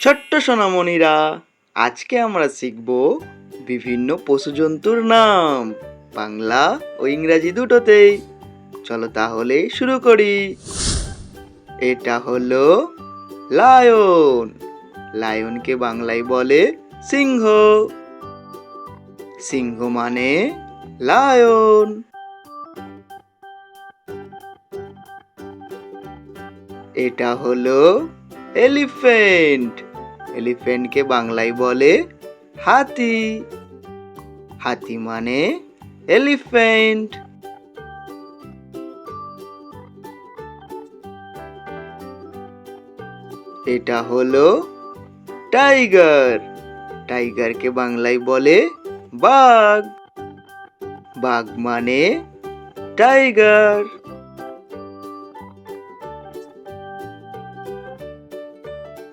ছোট্ট সোনামণিরা, আজকে আমরা শিখব বিভিন্ন পশু জন্তুর নাম। বাংলা ও ইংরাজি দুটোতেই। চলো তাহলে শুরু করি। এটা হলো লায়ন। লায়নকে বাংলায় বলে সিংহ। সিংহ মানে লায়ন। এটা হলো এলিফেন্ট এলিফেন্টকে বাংলায় বলে হাতি। হাতি মানে এলিফেন্ট এটা হলো টাইগার। টাইগারকে বাংলায় বলে বাঘ। বাঘ মানে টাইগার।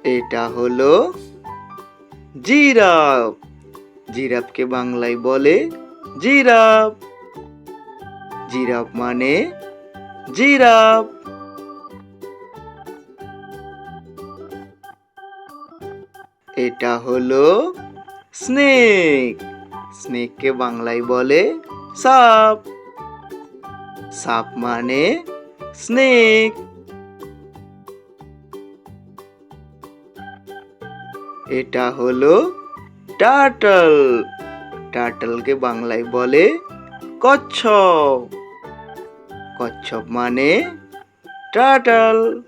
এটা হলো জিরাফ। জিরাফকে বাংলায় বলে জিরাফ। জিরাফ মানে জিরাফ। এটা হলো স্নেক। স্নেককে বাংলায় বলে সাপ। সাপ মানে স্নেক। এটা হলো টার্টল। টার্টলকে বাংলায় বলে কচ্ছপ। কচ্ছপ মানে টার্টল।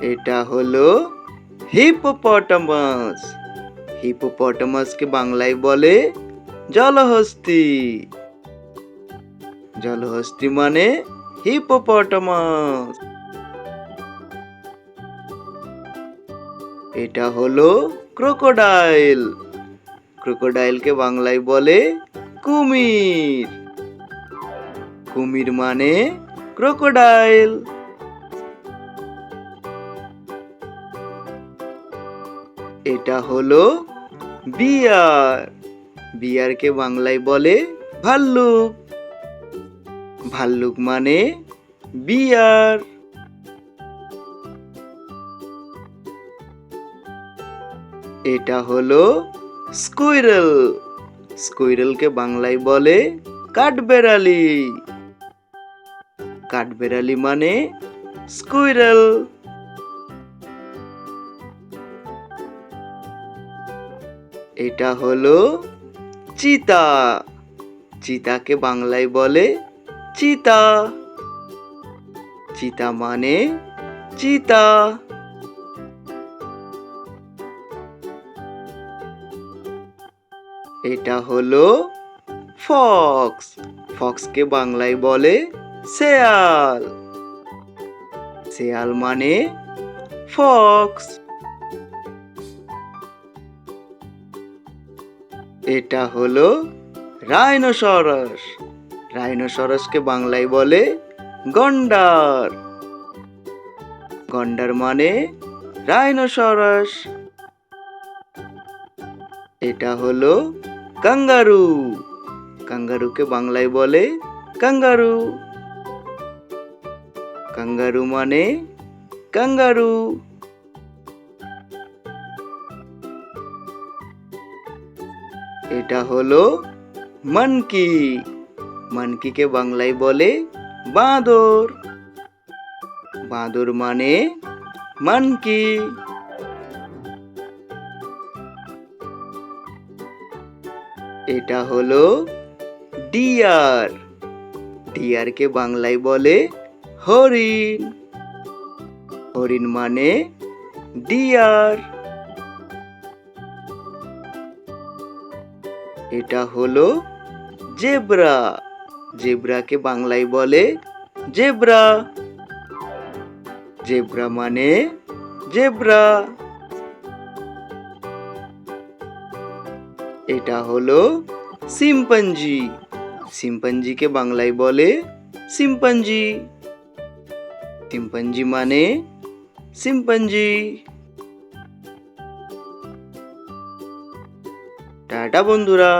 এটা হলো হিপোপটামাস। হিপোপটামাসকে বাংলায় বলে জলহস্তি। জলহস্তি মানে হিপোপটামাস। এটা হলো ক্রোকোডাইল। ক্রোকোডাইলকে বাংলায় বলে কুমির। কুমির মানে ক্রোকোডাইল। এটা হলো বিয়ার। বিয়ারকে বাংলায় বলে ভাল্লুক। ভাল্লুক মানে বিয়ার। এটা হলো স্কুইরেল। স্কুইরেলকে বাংলায় বলে কাঠবেড়ালি। কাঠবেড়ালি মানে স্কুইরেল। এটা হলো চিতা। চিতাকে বাংলায় বলে চিতা। চিতা মানে চিতা। এটা হলো ফক্স। ফক্সকে বাংলায় বলে শেয়াল। শেয়াল মানে ফক্স। এটা হলো রাইনোসরাস। রাইনোসরাসকে বাংলায় বলে গন্ডার। গন্ডার মানে রাইনোসরাস। এটা হলো কাঙ্গারু। কাঙ্গারুকে বাংলায় বলে কাঙ্গারু। কাঙ্গারু মানে কাঙ্গারু। এটা হলো মানকি। মানকিকে বাংলায় বলে বাঁদর। বাঁদর মানে মানকি। এটা হলো ডিয়ার। ডিয়ারকে বাংলায় বলে হরিণ। হরিণ মানে ডিয়ার। এটা হলো জেব্রা। জেব্রাকে বাংলায় বলে জেব্রা। জেব্রা মানে জেব্রা। এটা হলো সিম্পাঞ্জি সিম্পাঞ্জিকে বাংলায় বলে সিম্পাঞ্জি সিম্পাঞ্জি মানে সিম্পাঞ্জি টাটা বন্ধুরা